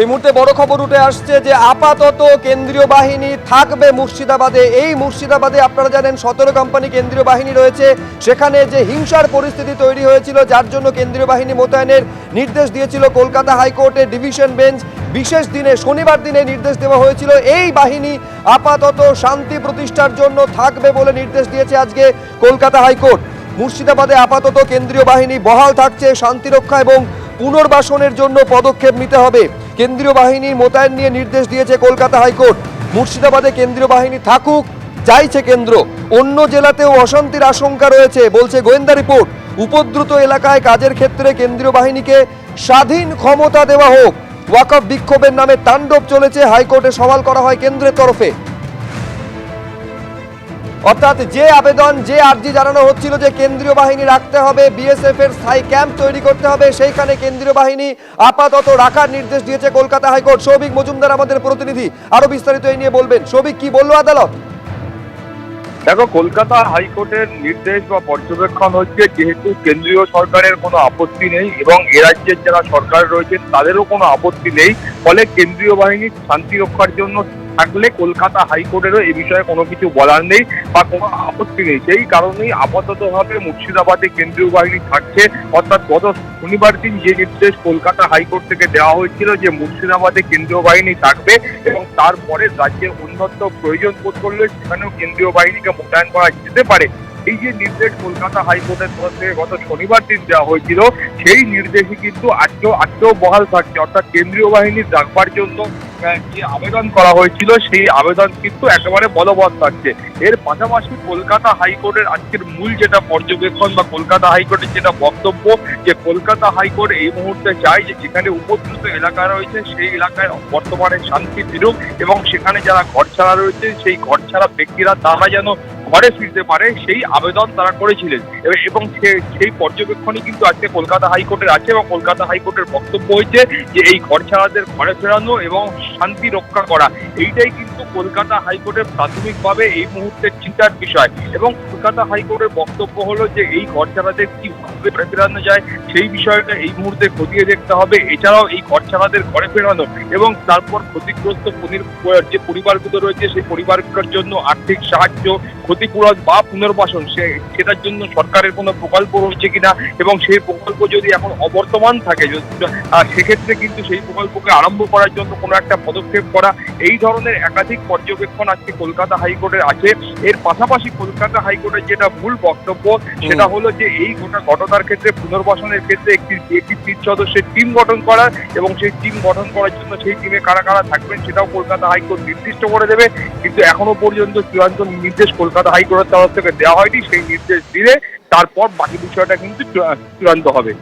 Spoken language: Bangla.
এই মুহূর্তে বড় খবর উঠে আসছে যে আপাতত কেন্দ্রীয় বাহিনী থাকবে মুর্শিদাবাদে। এই মুর্শিদাবাদে আপনারা জানেন সতেরো কোম্পানি কেন্দ্রীয় বাহিনী রয়েছে। সেখানে যে হিংসার পরিস্থিতি তৈরি হয়েছিল, যার জন্য কেন্দ্রীয় বাহিনী মোতায়েনের নির্দেশ দিয়েছিল কলকাতা হাইকোর্টের ডিভিশন বেঞ্চ। বিশেষ দিনে, শনিবার দিনে নির্দেশ দেওয়া হয়েছিল, এই বাহিনী আপাতত শান্তি প্রতিষ্ঠার জন্য থাকবে বলে নির্দেশ দিয়েছে আজকে কলকাতা হাইকোর্ট। মুর্শিদাবাদে আপাতত কেন্দ্রীয় বাহিনী বহাল থাকছে শান্তিরক্ষা এবং পুনর্বাসনের জন্য পদক্ষেপ নিতে হবে। কেন্দ্রীয় বাহিনীর মোতায়েন নিয়ে নির্দেশ দিয়েছে কলকাতা হাইকোর্ট। মুর্শিদাবাদে কেন্দ্রীয় বাহিনী থাকুক চাইছে কেন্দ্র। অন্য জেলাতেও অশান্তির আশঙ্কা রয়েছে, বলছে গোয়েন্দা রিপোর্ট। উপদ্রুত এলাকায় কাজের ক্ষেত্রে কেন্দ্রীয় বাহিনীকে স্বাধীন ক্ষমতা দেওয়া হোক। ওয়াকফ বিক্ষোভের নামে তাণ্ডব চলেছে, হাইকোর্টে সওয়াল করা হয় কেন্দ্রের তরফে। অর্থাৎ যে আবেদন, যে আর্জি জানানো হচ্ছিল যে কেন্দ্রীয় বাহিনী রাখতে হবে বিএসএফ এর স্থায়ী ক্যাম্প তৈরি করতে হবে, সেইখানে কেন্দ্রীয় বাহিনী আপাতত রাখার নির্দেশ দিয়েছে কলকাতা হাইকোর্ট। সৌভিক মজুমদার আমাদের প্রতিনিধি, আরও বিস্তারিত এই নিয়ে বলবেন। সৌভিক, কি বলল আদালত? দেখো, কলকাতা হাইকোর্টের নির্দেশ বা পর্যবেক্ষণ হচ্ছে যেহেতু কেন্দ্রীয় সরকারের কোনো আপত্তি নেই এবং এ রাজ্যের যারা সরকার রয়েছেন তাদেরও কোনো আপত্তি নেই, ফলে কেন্দ্রীয় বাহিনী শান্তি রক্ষার জন্য থাকলে কলকাতা হাইকোর্টেরও এ বিষয়ে কোনো কিছু বলার নেই বা কোনো আপত্তি নেই। সেই কারণেই আপাততভাবে মুর্শিদাবাদে কেন্দ্রীয় বাহিনী থাকছে, অর্থাৎ গত শনিবার দিন যে নির্দেশ কলকাতা হাইকোর্ট থেকে দেওয়া হয়েছিল যে মুর্শিদাবাদে কেন্দ্রীয় বাহিনী থাকবে এবং তারপরে রাজ্যের উন্নত প্রয়োজন বোধ করলে সেখানেও কেন্দ্রীয় বাহিনীকে মোতায়েন করা যেতে পারে। এই যে নির্দেশ কলকাতা হাইকোর্টের তরফ থেকে গত শনিবার দিন দেওয়া হয়েছিল, সেই নির্দেশই কিন্তু আজকেও আজকেও বহাল থাকছে। অর্থাৎ কেন্দ্রীয় বাহিনী ডাকবার জন্য যে আবেদন করা হয়েছিল, সেই আবেদন কিন্তু একেবারে বলবৎ থাকছে এর পাশাপাশি কলকাতা হাইকোর্টের আজকের মূল যেটা পর্যবেক্ষণ বা কলকাতা হাইকোর্টের যেটা বক্তব্য, যে কলকাতা হাইকোর্ট এই মুহূর্তে চায় যে যেখানে উপদ্রুত এলাকা রয়েছে, সেই এলাকায় বর্তমানে শান্তি ফিরুক এবং সেখানে যারা ঘর ছাড়া রয়েছে, সেই ঘর ছাড়া ব্যক্তিরা তারা যেন ঘরে ফিরতে পারে, সেই আবেদন তারা করেছিলেন। এবং সেই পর্যবেক্ষণই কিন্তু আজকে কলকাতা হাইকোর্টের আছে এবং কলকাতা হাইকোর্টের বক্তব্য হয়েছে যে এই ঘর ছাড়াদের ঘরে ফেরানো এবং শান্তি রক্ষা করা, এইটাই কিন্তু কলকাতা হাইকোর্টের প্রাথমিকভাবে এই মুহূর্তের চিন্তার বিষয়। এবং কলকাতা হাইকোর্টের বক্তব্য হলো যে এই ঘর ছাড়াদের কীভাবে ঘরে ফেরানো যায়, সেই বিষয়টা এই মুহূর্তে খতিয়ে দেখতে হবে। এছাড়াও এই ঘর ছাড়াদের ঘরে ফেরানো এবং তারপর ক্ষতিগ্রস্ত যে পরিবারগুলো রয়েছে, সেই পরিবারগুলোর জন্য আর্থিক সাহায্য ক্ষতিপূরণ বা পুনর্বাসন সে সেটার জন্য সরকারের কোনো প্রকল্প রয়েছে কিনা এবং সেই প্রকল্প যদি এখন অবর্তমান থাকে যদি- সেক্ষেত্রে কিন্তু সেই প্রকল্পকে আরম্ভ করার জন্য কোনো একটা পদক্ষেপ করা এই ধরনের একাধিক পর্যবেক্ষণ আজকে কলকাতা হাইকোর্টের আছে। এর পাশাপাশি কলকাতা হাইকোর্টের যেটা মূল বক্তব্য সেটা হলো যে এই গোটা ঘটনার ক্ষেত্রে পুনর্বাসনের ক্ষেত্রে একটি একটি তিন সদস্যের টিম গঠন করা এবং সেই টিম গঠন করার জন্য সেই টিমে কারা কারা থাকবেন সেটাও কলকাতা হাইকোর্ট নির্দিষ্ট করে দেবে। কিন্তু এখনও পর্যন্ত চূড়ান্ত নির্দেশ কলকাতা হাইকোর্টের তরফ থেকে দেওয়া হয়নি সেই নির্দেশ দিলে তারপর বাকি বিষয়টা কিন্তু চূড়ান্ত হবে।